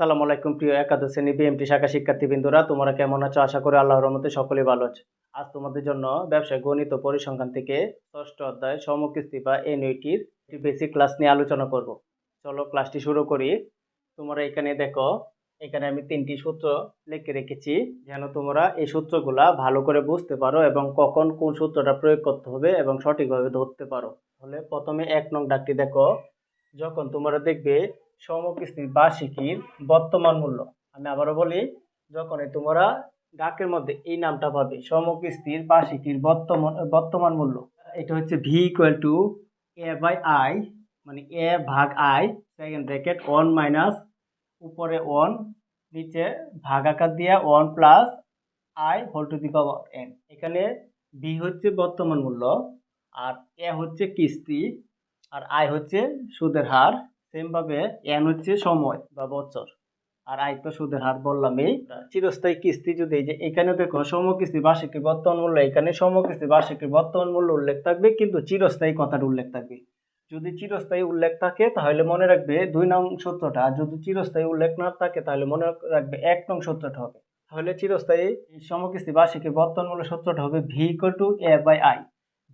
আসসালামু আলাইকুম প্রিয় একাদশ শ্রেণি বিএমটি শাখা শিক্ষার্থীবৃন্দরা, তোমরা কেমন আছো? আশা করি আল্লাহর রহমতে সকলেই ভালো আছে। আজ তোমাদের জন্য ব্যবসায় গণিত পরিসংখ্যান থেকে ষষ্ঠ অধ্যায় সমকিস্তি বা এনইটির একটি বেসিক ক্লাস নিয়ে আলোচনা করব। চলো ক্লাসটি শুরু করি। তোমরা এখানে দেখো, এখানে আমি তিনটি সূত্র লিখে রেখেছি, যেন তোমরা এই সূত্রগুলা ভালো করে বুঝতে পারো এবং কখন কোন সূত্রটা প্রয়োগ করতে হবে এবং সঠিকভাবে ধরতে পারো। তাহলে প্রথমে এক নং ডাকটি দেখো। যখন তোমরা দেখবে সমকিস্তির বার্ষিকীর বর্তমান মূল্য। আমি আবারও বলি, যখন তোমরা ডাকের মধ্যে এই নামটা পাবে, সমকিস্তির বার্ষিকীর বর্তমান বর্তমান মূল্য, এটা হচ্ছে V equal to A by I মানে এ ভাগ I second bracket one minus উপরে ওয়ান নিচে ভাগ আকার দিয়ে one plus I whole to the power N এখানে বি হচ্ছে বর্তমান মূল্য, আর এ হচ্ছে কিস্তি, আর আই হচ্ছে সুদের হার। সেমভাবে এন হচ্ছে সময় বা বছর। আর আই তো সুদের হার বললামই চিরস্থায়ী কিস্তি যদি যে এখানে দেখো সম কিস্তি বর্তমান মূল্য, এখানে সম কিস্তি বর্তমান মূল্য উল্লেখ থাকবে, কিন্তু চিরস্থায়ী কথাটা উল্লেখ থাকবে। যদি চিরস্থায়ী উল্লেখ থাকে, তাহলে মনে রাখবে দুই নং সূত্রটা। আর যদি চিরস্থায়ী উল্লেখ না থাকে, তাহলে মনে রাখবে এক নং সূত্রটা হবে। তাহলে চিরস্থায়ী সমকিস্তি বার্ষিকী বর্তমান মূল্য সূত্রটা হবে V equal to A by I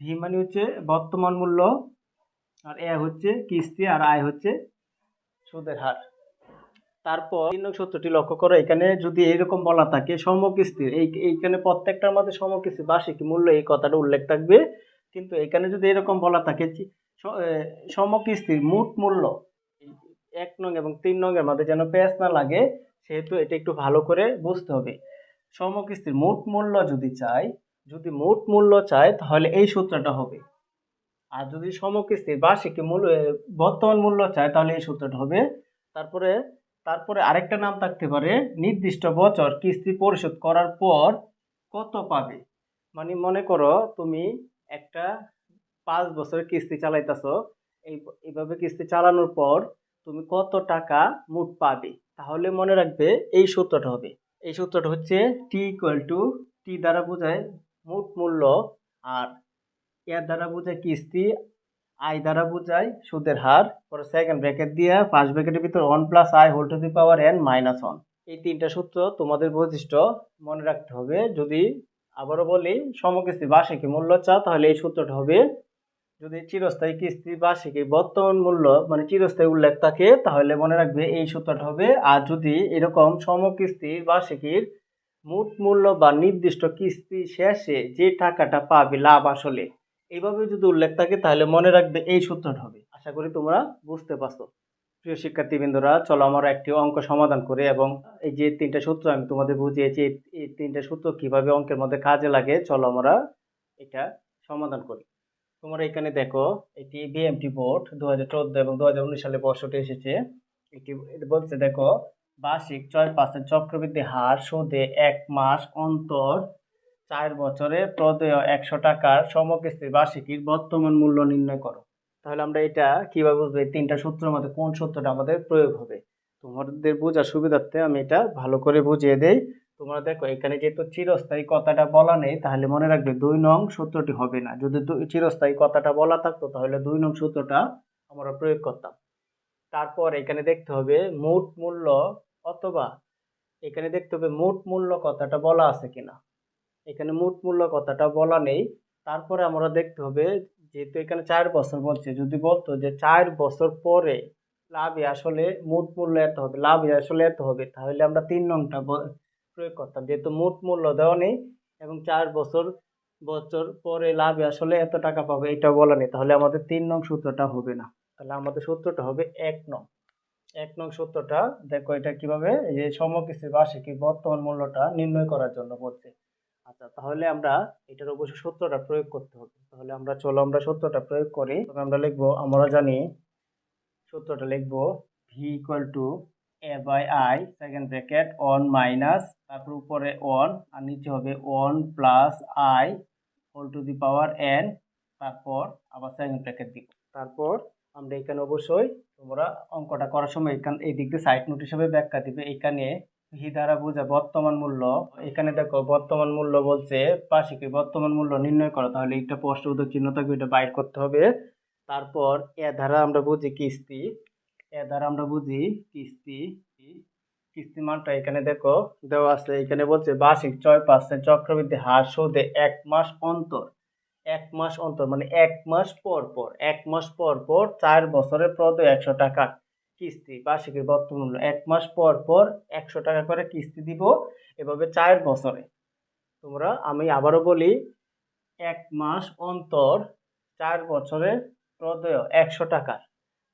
V মানে হচ্ছে বর্তমান মূল্য, আর এ হচ্ছে কিস্তি, আর আয় হচ্ছে সুদের হার। তারপর তিন নং সূত্রটি লক্ষ্য করো, এখানে যদি এরকম বলা থাকে সমকিস্তির এই, এইখানে প্রত্যেকটার মধ্যে সমকিস্তি বার্ষিক মূল্য এই কথাটা উল্লেখ থাকবে। কিন্তু এখানে যদি এরকম বলা থাকে সমকিস্তির মোট মূল্য, এক নং এবং তিন নংয়ের মধ্যে যেন পেঁয়াজ না লাগে, সেহেতু এটা একটু ভালো করে বুঝতে হবে। সমকিস্তির মোট মূল্য যদি চাই যদি মোট মূল্য চায়, তাহলে এই সূত্রটা হবে। আর যদি সমকিস্তির বার্ষিক মূল্য বর্তমান মূল্য চায়, তাহলে এই সূত্রটা হবে। তারপরে তারপরে আরেকটা নাম থাকতে পারে, নির্দিষ্ট বছর কিস্তি পরিশোধ করার পর কত পাবে? মানে মনে করো তুমি একটা পাঁচ বছরের কিস্তি চালাইতেছো, এই, এইভাবে কিস্তি চালানোর পর তুমি কত টাকা মোট পাবে? তাহলে মনে রাখবে এই সূত্রটা হবে। এই সূত্রটা হচ্ছে টি ইকুয়াল টু টি দ্বারা বোঝায় মোট মূল্য আর এর দ্বারা বোঝায় কিস্তি আই দ্বারা বোঝায় সুদের হার, পরে সেকেন্ড ব্র্যাকেট দিয়ে ফার্স্ট ব্র্যাকেটের ভিতর one plus I whole to the power N minus one এই তিনটা সূত্র তোমাদের বৈশিষ্ট্য মনে রাখতে হবে। যদি আবারও বলি, সমকিস্তি বার্ষিকী মূল্য চা তাহলে এই সূত্রটা হবে, যদি চিরস্থায়ী কিস্তি বার্ষিকী বর্তমান মূল্য মানে চিরস্থায়ী উল্লেখ থাকে, তাহলে মনে রাখবে এই সূত্রটা হবে। আর যদি এরকম সমকিস্তির বার্ষিকীর মোট মূল্য বা নির্দিষ্ট কিস্তি শেষে যে টাকাটা পাবে লাভ আসলে এইভাবে যদি উল্লেখ থাকে, তাহলে মনে রাখবে এই সূত্রটা হবে। আশা করি তোমরা বুঝতে পারছ। প্রিয় শিক্ষার্থীবৃন্দরা, চলো আমরা একটি অঙ্ক সমাধান করে এবং এই যে তিনটা সূত্র আমি তোমাদের বুঝিয়েছি, এই- তিনটা সূত্র কীভাবে অঙ্কের মধ্যে কাজে লাগে, চলো আমরা এটা সমাধান করি। তোমরা এখানে দেখো, এটি বিএমটি বোর্ড দু হাজার চোদ্দ এবং দু হাজার উনিশ সালে বর্ষটি এসেছে। এটি বলছে, দেখো, বার্ষিক ছয় পার্সেন্ট চক্রবৃদ্ধি হার, সুদে এক মাস অন্তর চার বছরে প্রদেয় একশো টাকার সমকিস্তির বার্ষিকীর বর্তমান মূল্য নির্ণয় করো। তাহলে আমরা এটা কীভাবে বুঝব? এই তিনটা সূত্রের মধ্যে কোন সূত্রটা আমাদের প্রয়োগ হবে? তোমাদের বোঝার সুবিধার্থে আমি এটা ভালো করে বুঝিয়ে দেই। তোমরা দেখো, এখানে যেহেতু চিরস্থায়ী কথাটা বলা নেই, তাহলে মনে রাখবে দুই নং সূত্রটি হবে না। যদি চিরস্থায়ী কথাটা বলা থাকতো, তাহলে দুই নং সূত্রটা আমরা প্রয়োগ করতাম। তারপর এখানে দেখতে হবে মোট মূল্য অথবা এখানে দেখতে হবে মোট মূল্য কথাটা বলা আছে কিনা। এখানে মোট মূল্য কথাটা বলা নেই। তারপরে আমরা দেখতে হবে যেহেতু এখানে চার বছর বলছে, যদি বলতো যে চার বছর পরে লাভে আসলে মোট মূল্য এত হবে, লাভে আসলে এত হবে, তাহলে আমরা তিন নংটা প্রয়োগ করতাম। যেহেতু মোট মূল্য দেওয়া নেই এবং চার বছর বছর পরে লাভে আসলে এত টাকা পাবে, এটা বলা নেই, তাহলে আমাদের তিন নং সূত্রটা হবে না। তাহলে আমাদের সূত্রটা হবে এক নং। এক নং সূত্রটা দেখো এটা কীভাবে যে সমকিস্তি বার্ষিকী বর্তমান মূল্যটা নির্ণয় করার জন্য বলছে। আচ্ছা তাহলে আমরা এটার অবশ্যই সত্যটা প্রয়োগ করতে হবে। তাহলে আমরা, চলো আমরা সূত্রটা প্রয়োগ করি। আমরা লিখব, আমরা জানি সূত্রটা লিখব V equal to A by I second bracket one minus তারপর উপরে ওয়ান আর নিচে হবে one plus I whole to the power N তারপর আবার সেকেন্ড ব্র্যাকেট দিব। তারপর আমরা এখানে অবশ্যই তোমরা অঙ্কটা করার সময় এখান, এই দিক দিয়ে সাইড নোট হিসাবে ব্যাখ্যা দিবে। এখানে ভি দ্বারা বোঝা বর্তমান মূল্য। এখানে দেখো, বর্তমান মূল্য বলছে পাশিকে বর্তমান মূল্য নির্ণয় করো, তাহলে একটা প্রশ্নবোধক চিহ্ন থাকবে, এটা বাইর করতে হবে। তারপর এ দ্বারা আমরা বুঝি কিস্তি। এ দ্বারা আমরা বুঝি কিস্তি। কিস্তি মানটা এখানে দেখো, দেওয়া আছে। এখানে বলছে বার্ষিক ছয় পার্সেন্ট চক্রবৃদ্ধি হার সুদে এক মাস অন্তর। এক মাস অন্তর মানে এক মাস পর পর। এক মাস পর পর চার বছরের প্রদয় একশো টাকা। কিস্তি, বার্ষিকের বর্তমান মূল্য। এক মাস পর পর একশো টাকা করে কিস্তি দিব এভাবে চার বছরে। তোমরা, আমি আবারও বলি, এক মাস অন্তর চার বছরের প্রদেয় একশো টাকা।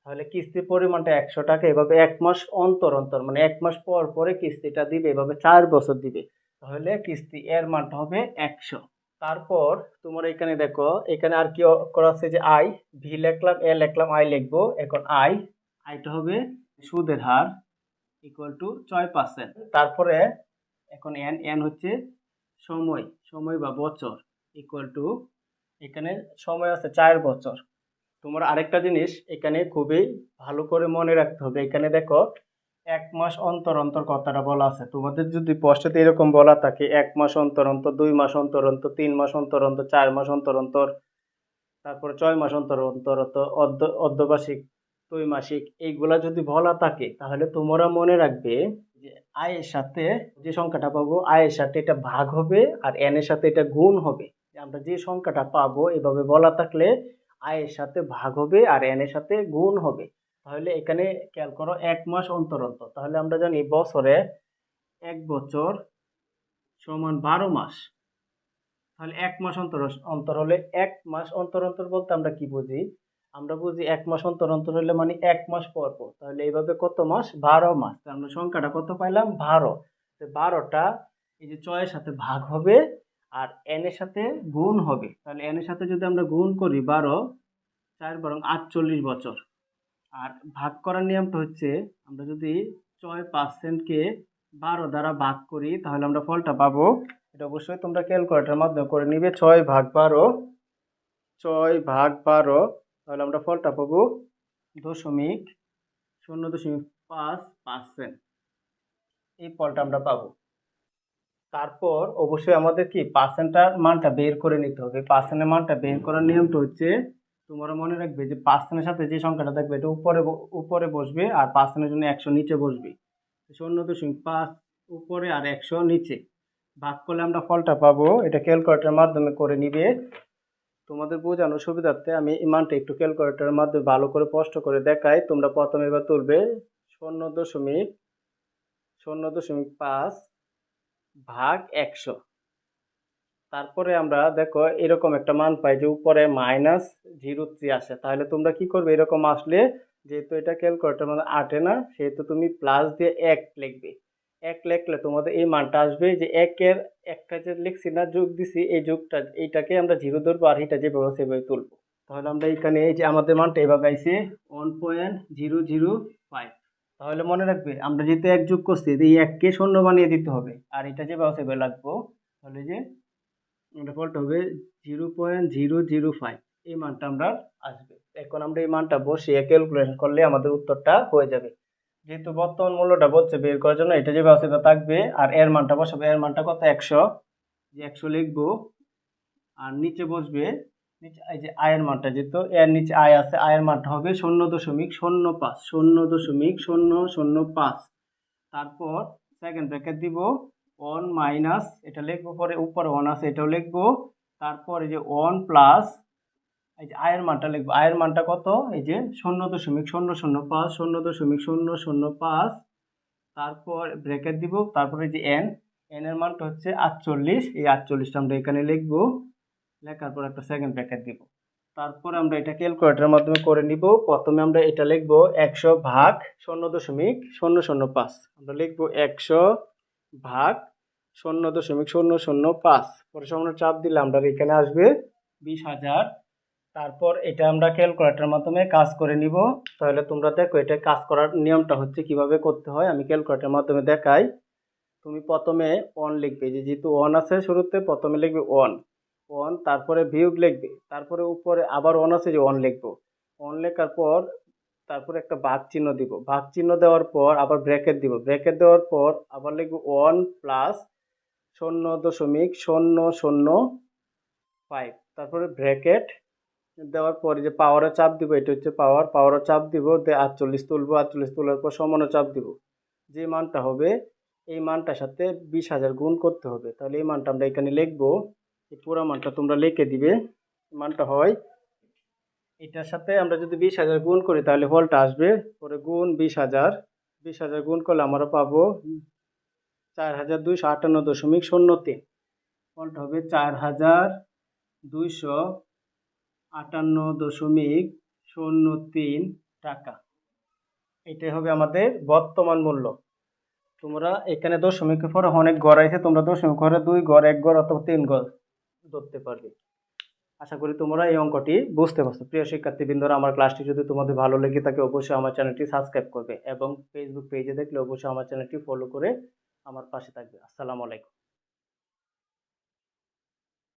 তাহলে কিস্তির পরিমাণটা একশো টাকা, এভাবে এক মাস অন্তর অন্তর মানে এক মাস পর পরে কিস্তিটা দিবে, এভাবে চার বছর দিবে। তাহলে কিস্তি এর মানটা হবে একশো। তারপর তোমার এখানে দেখো, এখানে আর কি করা আছে যে আই, ভি লিখলাম, এ লিখলাম, আই লিখব, এখন আই আইটা হবে সুদের হার ইকুয়াল টু ছয় পার্সেন্ট তারপরে এখন এন এন হচ্ছে সময় সময় বা বছর ইকুয়াল টু এখানে সময় আছে চার বছর। তোমার আরেকটা জিনিস এখানে খুবই ভালো করে মনে রাখতে হবে। এখানে দেখো এক মাস অন্তর অন্তর কথাটা বলা আছে। তোমাদের যদি প্রশ্নেতে এরকম বলা থাকে, এক মাস অন্তর অন্তর, দুই মাস অন্তর অন্তর, তিন মাস অন্তর অন্তর, চার মাস অন্তর অন্তর, তারপরে ছয় মাস অন্তর অন্তর, অর্ধ, অর্ধবার্ষিক ত্রৈমাসিক এইগুলা যদি বলা থাকে, তাহলে তোমরা মনে রাখবে যে আয়ের সাথে যে সংখ্যাটা পাবো, আয়ের সাথে এটা ভাগ হবে আর এন এর সাথে এটা গুণ হবে। আমরা যে সংখ্যাটা পাবো এভাবে বলা থাকলে আয়ের সাথে ভাগ হবে আর এন এর সাথে গুণ হবে। তাহলে এখানে খেয়াল করো এক মাস অন্তর অন্তর। তাহলে আমরা জানি বছরে এক বছর সমান বারো মাস। তাহলে এক মাস অন্তর অন্তর হলে এক মাস অন্তর অন্তর বলতে আমরা কি বুঝি? আমরা বুঝি এক মাস অন্তর অন্তর হলে মানে এক মাস পর পর। তাহলে এইভাবে কত মাস? বারো মাস। আমরা সংখ্যাটা কত পাইলাম? বারো। বারোটা, এই যে ছয়ের সাথে ভাগ হবে আর এন এর সাথে গুণ হবে। তাহলে এন এর সাথে যদি আমরা গুণ করি বারো, চার বরং আটচল্লিশ বছর। আর ভাগ করার নিয়মটা হচ্ছে, আমরা যদি ছয় পার্সেন্টকে বারো দ্বারা ভাগ করি, তাহলে আমরা ফলটা পাবো। এটা অবশ্যই তোমরা ক্যালকুলেটার মাধ্যমে করে নিবে। ছয় ভাগ বারো, ছয় ভাগ বারো তাহলে আমরা ফলটা পাবো দশমিক শূন্য দশমিক পাঁচ পার্সেন্ট। এই ফলটা আমরা পাবো। তারপর অবশ্যই আমাদের কি পার্সেন্টটার মানটা বের করে নিতে হবে। পার্সেন্টের মানটা বের করার নিয়মটা হচ্ছে তোমরা মনে রাখবে যে পার্সেন্টের সাথে যে সংখ্যাটা থাকবে এটা উপরে উপরে বসবে আর পার্সেন্টের জন্য একশো নিচে বসবে। শূন্য দশমিক পাঁচ উপরে আর একশো নিচে। ভাগ করলে আমরা ফলটা পাবো। এটা ক্যালকুলেটারের মাধ্যমে করে নিবে। তোমাদের বোঝানোর সুবিধার্থে আমি এই মানটা একটু ক্যালকুলেটারের মাধ্যমে ভালো করে স্পষ্ট করে দেখাই। তোমরা প্রথমে এবার তুলবে শূন্য দশমিক শূন্য দশমিক পাঁচ ভাগ একশো। তারপরে আমরা দেখো এরকম একটা মান পাই যে উপরে মাইনাস জিরো থ্রি আসে। তাহলে তোমরা কি করবে? এরকম আসলে যেহেতু এটা ক্যালকুলেটার মানে আটে না, সেহেতু তুমি প্লাস দিয়ে এক লিখবে। এক লেখলে তোমাদের এই মানটা আসবে যে একের একটা যে লিখছি না, যোগ দিছি, এই যোগটা এইটাকে আমরা জিরো ধরবো আর এটা যেভাবে সেভাবে তুলবো। তাহলে আমরা এখানে এই যে আমাদের মানটা এভাবে আইসে one point zero zero five তাহলে মনে রাখবে, আমরা যেহেতু এক যোগ করছি, এই এককে শূন্য বানিয়ে দিতে হবে, আর এটা যেভাবে সেভাবে লাগবো, তাহলে যে এটা ফলটা হবে zero point zero zero five এই মানটা আমরা আসবে। এখন আমরা এই মানটা বসিয়ে ক্যালকুলেশন করলে আমাদের উত্তরটা হয়ে যাবে। যেহেতু বর্তমান মূল্যটা বলছে বের করার জন্য, এটা যে ব্যবস্থা থাকবে। আর এর মানটা বসাবে, এর মানটা কত? একশো। যে একশো লিখব, আর নিচে বসবে, নিচে এই যে আয়ের মানটা যেহেতু, এর নিচে আয় আছে, আয়ের মানটা হবে শূন্য দশমিক শূন্য পাঁচ, শূন্য দশমিক শূন্য শূন্য পাঁচ। তারপর সেকেন্ড ব্র্যাকেট দিব ওয়ান মাইনাস এটা লিখব, পরে উপরে ওয়ান আছে, এটাও লিখব। তারপরে যে ওয়ান প্লাস এই যে আয়ের মানটা লিখব, আয়ের মানটা কত? এই যে শূন্য দশমিক শূন্য শূন্য পাঁচ, শূন্য দশমিক শূন্য শূন্য পাঁচ, তারপর ব্র্যাকেট দিব, তারপরে যে এন এন এর মানটা হচ্ছে আটচল্লিশ, এই আটচল্লিশটা আমরা এখানে লিখব, লেখার পর একটা সেকেন্ড ব্র্যাকেট দিব। তারপর আমরা এটা ক্যালকুলেটারের মাধ্যমে করে নিব, প্রথমে আমরা এটা লিখব একশো ভাগ শূন্য দশমিক শূন্য শূন্য পাঁচ, আমরা লিখব একশো ভাগ শূন্য দশমিক শূন্য শূন্য পাঁচ পরে সমান চাপ দিলে আমরা এখানে আসবে বিশ হাজার তারপর এটা আমরা ক্যালকুলেটারের মাধ্যমে কাজ করে নিব। তাহলে তোমরা দেখো, এটা কাজ করার নিয়মটা হচ্ছে কীভাবে করতে হয়, আমি ক্যালকুলেটারের মাধ্যমে দেখাই। তুমি প্রথমে ওয়ান লিখবে যে যেহেতু ওয়ান আছে শুরুতে, প্রথমে লিখবে ওয়ান ওয়ান তারপরে ভিউ লিখবে, তারপরে উপরে আবার ওয়ান আছে যে ওয়ান লিখব। ওয়ান লেখার পর তারপরে একটা ভাগ চিহ্ন দিব। ভাগ চিহ্ন দেওয়ার পর আবার ব্র্যাকেট দিব। ব্র্যাকেট দেওয়ার পর আবার লিখব ওয়ান প্লাস শূন্য দশমিক শূন্য শূন্য ফাইভ তারপরে ব্র্যাকেট দেওয়ার পরে যে পাওয়ারে চাপ দিব, এটা হচ্ছে পাওয়ার পাওয়ারে চাপ দিব দিয়ে আটচল্লিশ তুলবো, আটচল্লিশ তোলার পর সমানো চাপ দিব। যে মানটা হবে, এই মানটার সাথে বিশ হাজার গুণ করতে হবে। তাহলে এই মানটা আমরা এখানে লিখব, এই পুরো মানটা তোমরা লিখে দিবে। মানটা হয়, এটার সাথে আমরা যদি বিশ হাজার গুণ করি, তাহলে ফলটা আসবে, পরে গুণ বিশ হাজার বিশ হাজার গুণ করলে আমরা পাবো চার হাজার দুইশো আটান্ন দশমিক শূন্য তিন। ফলটা হবে চার হাজার দুইশো আটান্ন দশমিক শূন্য তিন টাকা। এটাই হবে আমাদের বর্তমান মূল্য। তোমরা এখানে দশমিকের পরে অনেক গড় আছে, তোমরা দশমিক ঘরে দুই গড় এক গড় অথবা তিন গড় ধরতে পারবে। আশা করি তোমরা এই অঙ্কটি বুঝতে পারছ। প্রিয় শিক্ষার্থীবৃন্দরা, আমার ক্লাসটি যদি তোমাদের ভালো লেগে থাকে, অবশ্যই আমার চ্যানেলটি সাবস্ক্রাইব করবে এবং ফেসবুক পেজে দেখলে অবশ্যই আমার চ্যানেলটি ফলো করে আমার পাশে থাকবে। আসসালামু আলাইকুম।